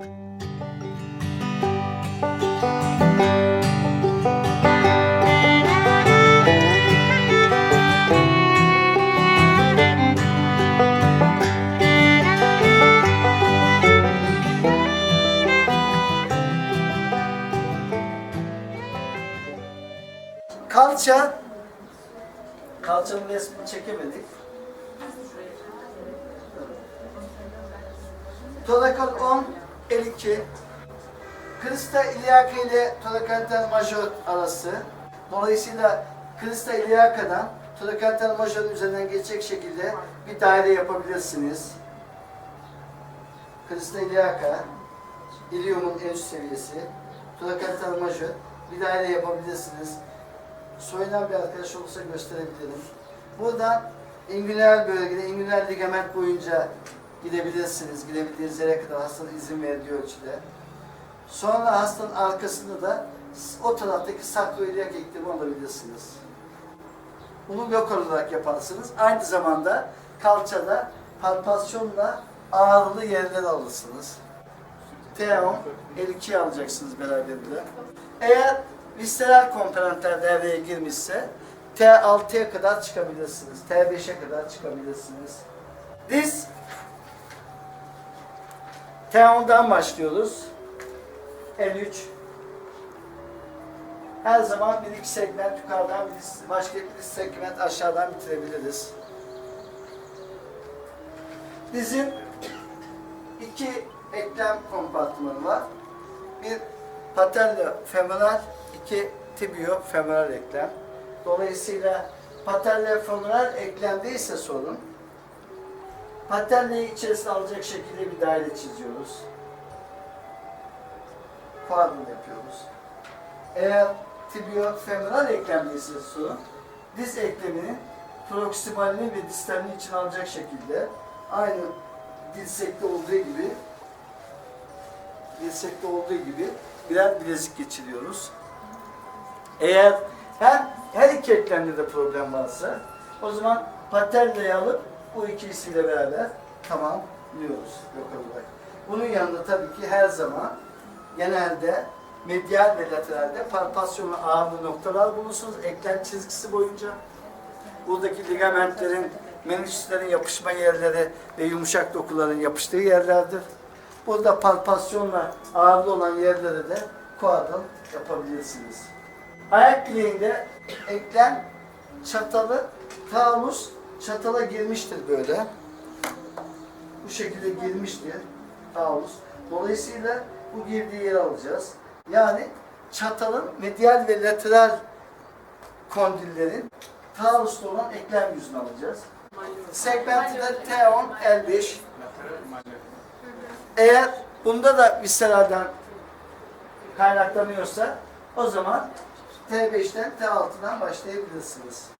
Kalça. Kalçanın resmini çekemedik. Torakal 10, el 2. Krista iliaka ile torakantal majör arası. Dolayısıyla Krista iliakadan torakantal majör üzerinden geçecek şekilde bir daire yapabilirsiniz. Krista iliaka, iliumun en üst seviyesi, torakantal majör bir daire yapabilirsiniz. Soyunan bir arkadaş olursa gösterebilirim. Buradan ingünal bölgede, ingünal ligament boyunca gidebilirsiniz. Gidebildiğiniz yere kadar hastanın izin verdiği ölçüde. Sonra hastanın arkasında da o taraftaki sakroiliyak eklemi alabilirsiniz. Bunu lokal olarak yaparsınız. Aynı zamanda kalçada palpasyonla ağrılı yerler alırsınız. T10, L2'yi alacaksınız beraberinde. Eğer visceral komponentler devreye girmişse T6'ya kadar çıkabilirsiniz. T5'e kadar çıkabilirsiniz. Diz T10'dan başlıyoruz. L3 her zaman bir iki segment yukarıdan bir başka bir segment aşağıdan bitirebiliriz. Dizin iki eklem kompartmanı var. Bir patella femoral, iki tibio femoral eklem. Dolayısıyla patella femoral eklemdeyse sorun, patellayı içerisine alacak şekilde bir daire çiziyoruz. Kuadril yapıyoruz. Eğer tibio femoral eklemdeyse sorun, diz ekleminin proksimalini ve distalini için alacak şekilde aynı dirsekte olduğu gibi dirsekte olduğu gibi birer bilezik geçiriyoruz. Eğer her, her iki eklemde de problem varsa o zaman patella'yı alıp bu ikisiyle beraber tamamlıyoruz lokal olarak. Bunun yanında tabii ki her zaman genelde medial ve lateralde palpasyonlu ağırlı noktalar bulursunuz eklem çizgisi boyunca. Buradaki ligamentlerin, menüslerin yapışma yerleri ve yumuşak dokuların yapıştığı yerlerdir. Burada palpasyonla ağırlı olan yerlere de kuadril yapabilirsiniz. Ayak bileğinde eklem çatalı, talus çatala girmiştir böyle. Bu şekilde girmiştir talus. Dolayısıyla bu girdiği yeri alacağız. Yani çatalın medial ve lateral kondillerin taluslu olan eklem yüzünü alacağız. Segmenti de T10, L5. Eğer bunda da visceralden kaynaklanıyorsa o zaman T5'ten T6'dan başlayabilirsiniz.